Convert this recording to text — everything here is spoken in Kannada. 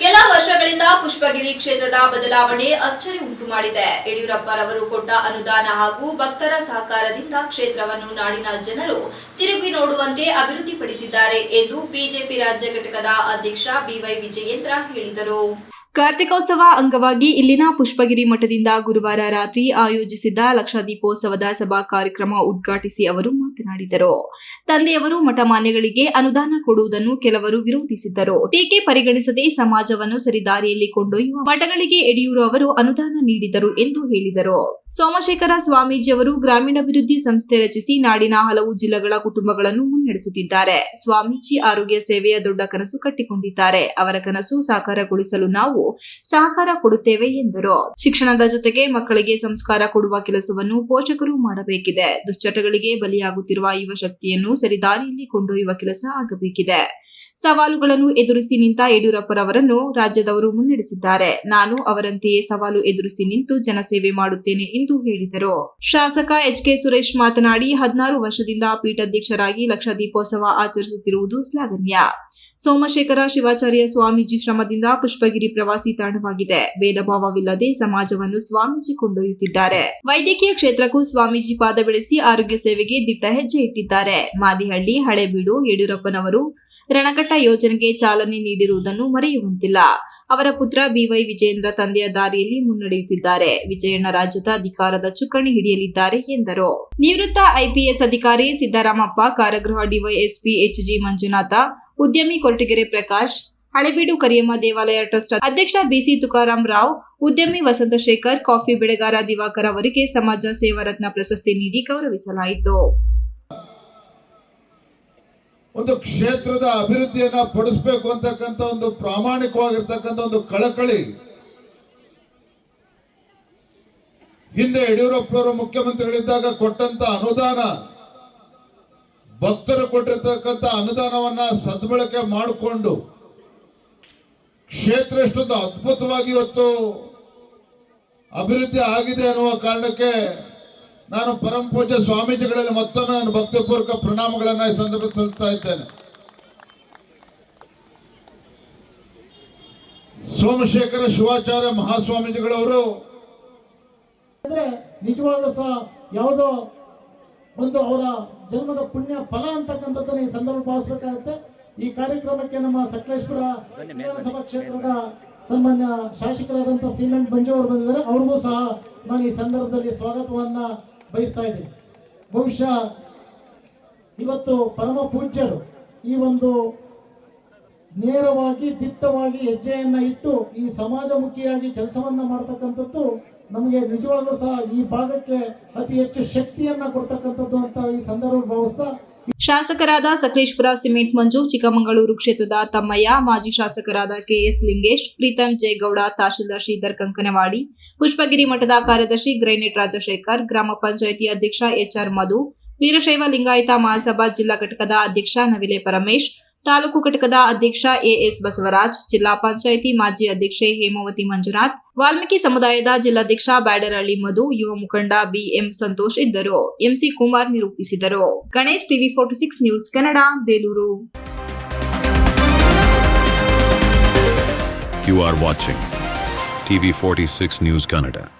ಕೆಲ ವರ್ಷಗಳಿಂದ ಪುಷ್ಪಗಿರಿ ಕ್ಷೇತ್ರದ ಬದಲಾವಣೆ ಅಚ್ಚರಿ ಉಂಟು ಮಾಡಿದೆ. ಯಡಿಯೂರಪ್ಪರವರು ಕೊಟ್ಟ ಅನುದಾನ ಹಾಗೂ ಭಕ್ತರ ಸಹಕಾರದಿಂದ ಕ್ಷೇತ್ರವನ್ನು ನಾಡಿನ ಜನರು ತಿರುಗಿ ನೋಡುವಂತೆ ಅಭಿವೃದ್ಧಿಪಡಿಸಿದ್ದಾರೆ ಎಂದು ಬಿಜೆಪಿ ರಾಜ್ಯ ಘಟಕದ ಅಧ್ಯಕ್ಷ ಬಿವೈ ವಿಜಯೇಂದ್ರ ಹೇಳಿದರು. ಕಾರ್ತಿಕೋತ್ಸವ ಅಂಗವಾಗಿ ಇಲ್ಲಿನ ಪುಷ್ಪಗಿರಿ ಮಠದಿಂದ ಗುರುವಾರ ರಾತ್ರಿ ಆಯೋಜಿಸಿದ್ದ ಲಕ್ಷದೀಪೋತ್ಸವದ ಸಭಾ ಕಾರ್ಯಕ್ರಮ ಉದ್ಘಾಟಿಸಿ ಅವರು ಮಾತನಾಡಿದರು. ತಂದೆಯವರು ಮಠ ಮಾನ್ಯಗಳಿಗೆ ಅನುದಾನ ಕೊಡುವುದನ್ನು ಕೆಲವರು ವಿರೋಧಿಸಿದ್ದರು. ಟೀಕೆ ಪರಿಗಣಿಸದೆ ಸಮಾಜವನ್ನು ಸರಿದಾರಿಯಲ್ಲಿ ಕೊಂಡೊಯ್ಯುವ ಮಠಗಳಿಗೆ ಯಡಿಯೂರು ಅವರು ಅನುದಾನ ನೀಡಿದರು ಎಂದು ಹೇಳಿದರು. ಸೋಮಶೇಖರ ಸ್ವಾಮೀಜಿಯವರು ಗ್ರಾಮೀಣಾಭಿವೃದ್ಧಿ ಸಂಸ್ಥೆ ರಚಿಸಿ ನಾಡಿನ ಹಲವು ಜಿಲ್ಲೆಗಳ ಕುಟುಂಬಗಳನ್ನು ಮುನ್ನಡೆಸುತ್ತಿದ್ದಾರೆ. ಸ್ವಾಮೀಜಿ ಆರೋಗ್ಯ ಸೇವೆಯ ದೊಡ್ಡ ಕನಸು ಕಟ್ಟಿಕೊಂಡಿದ್ದಾರೆ. ಅವರ ಕನಸು ಸಾಕಾರಗೊಳಿಸಲು ನಾವು ಸಹಕಾರ ಕೊಡುತ್ತೇವೆ ಎಂದರು. ಶಿಕ್ಷಣದ ಜೊತೆಗೆ ಮಕ್ಕಳಿಗೆ ಸಂಸ್ಕಾರ ಕೊಡುವ ಕೆಲಸವನ್ನು ಪೋಷಕರು ಮಾಡಬೇಕಿದೆ. ದುಶ್ಚಟಗಳಿಗೆ ಬಲಿಯಾಗುತ್ತಿರುವ ಯುವ ಶಕ್ತಿಯನ್ನು ಸರಿದಾರಿಯಲ್ಲಿ ಕೊಂಡೊಯ್ಯುವ ಕೆಲಸ ಆಗಬೇಕಿದೆ. ಸವಾಲುಗಳನ್ನು ಎದುರಿಸಿ ನಿಂತ ಯಡಿಯೂರಪ್ಪರವರನ್ನು ರಾಜ್ಯದವರು ಮುನ್ನಡೆಸಿದ್ದಾರೆ. ನಾನು ಅವರಂತೆಯೇ ಸವಾಲು ಎದುರಿಸಿ ನಿಂತು ಜನಸೇವೆ ಮಾಡುತ್ತೇನೆ ಎಂದು ಹೇಳಿದರು. ಶಾಸಕ ಎಚ್ ಕೆ ಸುರೇಶ್ ಮಾತನಾಡಿ, ಹದಿನಾರು ವರ್ಷದಿಂದ ಪೀಠಾಧ್ಯಕ್ಷರಾಗಿ ಲಕ್ಷ ದೀಪೋತ್ಸವ ಆಚರಿಸುತ್ತಿರುವುದು ಶ್ಲಾಘನೀಯ. ಸೋಮಶೇಖರ ಶಿವಾಚಾರ್ಯ ಸ್ವಾಮೀಜಿ ಶ್ರಮದಿಂದ ಪುಷ್ಪಗಿರಿ ಪ್ರವಾಸಿ ತಾಣವಾಗಿದೆ. ಭೇದ ಭಾವವಿಲ್ಲದೆ ಸಮಾಜವನ್ನು ಸ್ವಾಮೀಜಿ ಕೊಂಡೊಯ್ಯುತ್ತಿದ್ದಾರೆ. ವೈದ್ಯಕೀಯ ಕ್ಷೇತ್ರಕ್ಕೂ ಸ್ವಾಮೀಜಿ ಪಾದ ಬೆಳೆಸಿ ಆರೋಗ್ಯ ಸೇವೆಗೆ ದಿಟ್ಟ ಹೆಜ್ಜೆ ಇಟ್ಟಿದ್ದಾರೆ. ಮಾದಿಹಳ್ಳಿ, ಹಳೇಬೀಡು, ಯಡಿಯೂರಪ್ಪನವರು ರಣಕಟ್ಟ ಯೋಜನೆಗೆ ಚಾಲನೆ ನೀಡಿರುವುದನ್ನು ಮರೆಯುವಂತಿಲ್ಲ. ಅವರ ಪುತ್ರ ಬಿವೈ ವಿಜಯೇಂದ್ರ ತಂದೆಯ ದಾರಿಯಲ್ಲಿ ಮುನ್ನಡೆಯುತ್ತಿದ್ದಾರೆ. ವಿಜಯಣ್ಣ ರಾಜ್ಯದ ಅಧಿಕಾರದ ಚುಕ್ಕಾಣಿ ಹಿಡಿಯಲಿದ್ದಾರೆ ಎಂದರು. ನಿವೃತ್ತ ಐಪಿಎಸ್ ಅಧಿಕಾರಿ ಸಿದ್ದರಾಮಪ್ಪ, ಕಾರಾಗೃಹ ಡಿವೈಎಸ್ಪಿ ಎಚ್ಜಿ ಮಂಜುನಾಥ, ಉದ್ಯಮಿ ಕೊರಟಗೆರೆ ಪ್ರಕಾಶ್, ಹಳೆಬೀಡು ಕರಿಯಮ್ಮ ದೇವಾಲಯ ಟ್ರಸ್ಟ್ ಅಧ್ಯಕ್ಷ ಬಿಸಿ ತುಕಾರಾಂ ರಾವ್, ಉದ್ಯಮಿ ವಸಂತಶೇಖರ್ ಕಾಫಿ ಬೆಳೆಗಾರ ದಿವಾಕರ್ ಅವರಿಗೆ ಸಮಾಜ ಸೇವಾ ರತ್ನ ಪ್ರಶಸ್ತಿ ನೀಡಿ ಗೌರವಿಸಲಾಯಿತು. ಒಂದು ಕ್ಷೇತ್ರದ ಅಭಿವೃದ್ಧಿಯನ್ನ ಪಡಿಸಬೇಕು ಅಂತಕ್ಕಂಥ ಒಂದು ಪ್ರಾಮಾಣಿಕವಾಗಿರ್ತಕ್ಕಂಥ ಒಂದು ಕಳಕಳಿ. ಹಿಂದೆ ಯಡಿಯೂರಪ್ಪನವರು ಮುಖ್ಯಮಂತ್ರಿಗಳಿದ್ದಾಗ ಕೊಟ್ಟಂತ ಅನುದಾನ, ಭಕ್ತರು ಕೊಟ್ಟಿರ್ತಕ್ಕಂಥ ಅನುದಾನವನ್ನ ಸದ್ಬಳಕೆ ಮಾಡಿಕೊಂಡು, ಕ್ಷೇತ್ರ ಎಷ್ಟೊಂದು ಅದ್ಭುತವಾಗಿ ಇವತ್ತು ಅಭಿವೃದ್ಧಿ ಆಗಿದೆ ಅನ್ನುವ ಕಾರಣಕ್ಕೆ ನಾನು ಪರಮ ಪೂಜ್ಯ ಸ್ವಾಮೀಜಿಗಳಲ್ಲಿ ಮತ್ತೊಮ್ಮೆ ನಾನು ಭಕ್ತಿಪೂರ್ವಕ ಪ್ರಣಾಮಗಳನ್ನು ಈ ಸಂದರ್ಭದಲ್ಲಿ ಸಲ್ಲಿಸ್ತಾ ಇದ್ದೇನೆ. ಸೋಮಶೇಖರ ಶಿವಾಚಾರ್ಯ ಮಹಾಸ್ವಾಮೀಜಿಗಳವರು ಅಂದ್ರೆ ನಿಜವಾಗ್ಲೂ ಸಹ ಯಾವುದೋ ಒಂದು ಅವರ ಜನ್ಮದ ಪುಣ್ಯ ಫಲ ಅಂತಕ್ಕಂಥದ್ದನ್ನ ಈ ಸಂದರ್ಭ ಭಾವಿಸಬೇಕಾಗುತ್ತೆ. ಈ ಕಾರ್ಯಕ್ರಮಕ್ಕೆ ನಮ್ಮ ಸಕಲೇಶ್ಪುರ ವಿಧಾನಸಭಾ ಕ್ಷೇತ್ರದ ಸಾಮಾನ್ಯ ಶಾಸಕರಾದಂತಹ ಸೀಮೆಂಟ್ ಮಂಜು ಅವರು ಬಂದಿದ್ದಾರೆ. ಅವ್ರಿಗೂ ಸಹ ನಾನು ಈ ಸಂದರ್ಭದಲ್ಲಿ ಸ್ವಾಗತವನ್ನ ಬಯಸ್ತಾ ಇದ್ದೀನಿ. ಬಹುಶಃ ಇವತ್ತು ಪರಮ ಪೂಜ್ಯರು ಈ ಒಂದು ನೇರವಾಗಿ, ದಿಟ್ಟವಾಗಿ ಹೆಜ್ಜೆಯನ್ನ ಇಟ್ಟು ಈ ಸಮಾಜಮುಖಿಯಾಗಿ ಕೆಲಸವನ್ನ ಮಾಡ್ತಕ್ಕಂಥದ್ದು ನಮಗೆ ನಿಜವಾಗ್ಲೂ ಸಹ ಈ ಭಾಗಕ್ಕೆ ಅತಿ ಹೆಚ್ಚು ಶಕ್ತಿಯನ್ನ ಕೊಡ್ತಕ್ಕಂಥದ್ದು ಅಂತ ಈ ಸಂದರ್ಭ ಭಾವಿಸ್ತಾ ಶಾಸಕರಾದ ಸಕಲೇಶ್ಪುರ ಸಿಮೆಂಟ್ ಮಂಜು, ಚಿಕ್ಕಮಗಳೂರು ಕ್ಷೇತ್ರದ ತಮ್ಮಯ್ಯ, ಮಾಜಿ ಶಾಸಕರಾದ ಕೆಎಸ್ ಲಿಂಗೇಶ್, ಪ್ರೀತಂ ಜಯಗೌಡ, ತಹಶೀಲ್ದಾರ್ ಶ್ರೀಧರ್ ಕಂಕನವಾಡಿ, ಪುಷ್ಪಗಿರಿ ಮಠದ ಕಾರ್ಯದರ್ಶಿ ಗ್ರೈನೇಟ್ ರಾಜಶೇಖರ್, ಗ್ರಾಮ ಪಂಚಾಯಿತಿ ಅಧ್ಯಕ್ಷ ಎಚ್ಆರ್ ಮಧು, ವೀರಶೈವ ಲಿಂಗಾಯತ ಮಹಾಸಭಾ ಜಿಲ್ಲಾ ಘಟಕದ ಅಧ್ಯಕ್ಷ ನವಿಲೆ ಪರಮೇಶ್ ತಾಲೂಕು ಘಟಕದ ಅಧ್ಯಕ್ಷ ಎಎಸ್ ಬಸವರಾಜ್, ಜಿಲ್ಲಾ ಪಂಚಾಯಿತಿ ಮಾಜಿ ಅಧ್ಯಕ್ಷೆ ಹೇಮಾವತಿ ಮಂಜುನಾಥ್, ವಾಲ್ಮೀಕಿ ಸಮುದಾಯದ ಜಿಲ್ಲಾಧ್ಯಕ್ಷ ಬ್ಯಾಡರಹಳ್ಳಿ ಮಧು, ಯುವ ಮುಖಂಡ ಬಿಎಂ ಸಂತೋಷ್ ಇದ್ದರು. ಎಂಸಿ ಕುಮಾರ್ ನಿರೂಪಿಸಿದರು. Ganesh TV forty six news Kannada, Belur. You You are watching TV46 News Kannada.